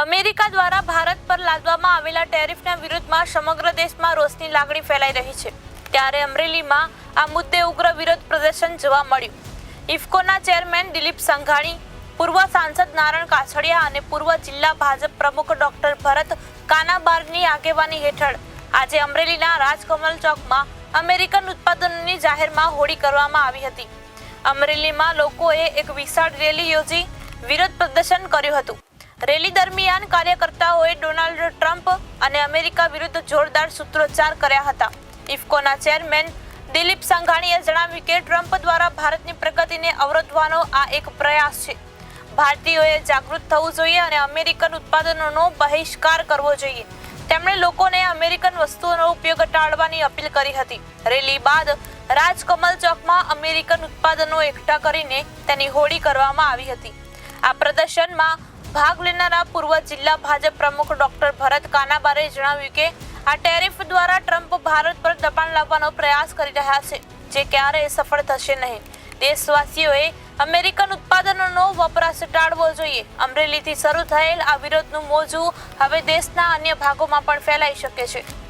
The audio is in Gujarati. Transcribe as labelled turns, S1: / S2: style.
S1: અમેરિકા દ્વારા ભારત પર લાદવામાં આવેલા ટેરિફના વિરુદ્ધમાં સમગ્ર દેશમાં રોષની લાગણી ફેલાઈ રહી છે. ત્યારે અમરેલીમાં આ મુદ્દે ઉગ્ર વિરોધ પ્રદર્શન જોવા મળ્યું. ઇફકોના ચેરમેન દિલીપ સંઘાણી, પૂર્વ સાંસદ નારણ કાછડિયા અને પૂર્વ જિલ્લા ભાજપ પ્રમુખ ડોક્ટર ભરત કાનાબારની આગેવાની હેઠળ આજે અમરેલીના રાજકમલ ચોકમાં અમેરિકન ઉત્પાદનોની જાહેરમાં હોળી કરવામાં આવી હતી. અમરેલીમાં લોકોએ એક વિશાળ રેલી યોજી વિરોધ પ્રદર્શન કર્યું હતું. રેલી દરમિયાન કાર્યકર્તાઓએ ડોનાલ્ડ ટ્રમ્પ અને અમેરિકા વિરુદ્ધ જોરદાર સૂત્રોચ્ચાર કર્યા હતા. ઇફકોના ચેરમેન દિલીપ સંઘાણીએ જણાવ્યું કે ટ્રમ્પ દ્વારા ભારતની પ્રગતિને અવરોધવાનો આ એક પ્રયાસ છે. ભારતીયોએ જાગૃત થવું જોઈએ અને અમેરિકન ઉત્પાદનોનો બહિષ્કાર કરવો જોઈએ. તેમણે લોકોને અમેરિકન વસ્તુઓનો ઉપયોગ ટાળવાની અપીલ કરી હતી. રેલી બાદ રાજકમલ ચોકમાં અમેરિકન ઉત્પાદનો એકઠા કરીને તેની હોળી કરવામાં આવી હતી. આ પ્રદર્શનમાં ભાગ લેનારા પૂર્વ જિલ્લા ભાજપ પ્રમુખ ડોક્ટર ભરત કાનાબારે જણાવ્યું કે આ ટેરિફ દ્વારા ટ્રમ્પ ભારત પર દબાણ લાવવાનો પ્રયાસ કરી રહ્યા છે, જે ક્યારેય સફળ થશે નહીં. દેશવાસીઓએ અમેરિકન ઉત્પાદનોનો વપરાશ ટાળવો જોઈએ. અમરેલીથી શરૂ થયેલ આ વિરોધનું મોજું હવે દેશના અન્ય ભાગોમાં પણ ફેલાઈ શકે છે.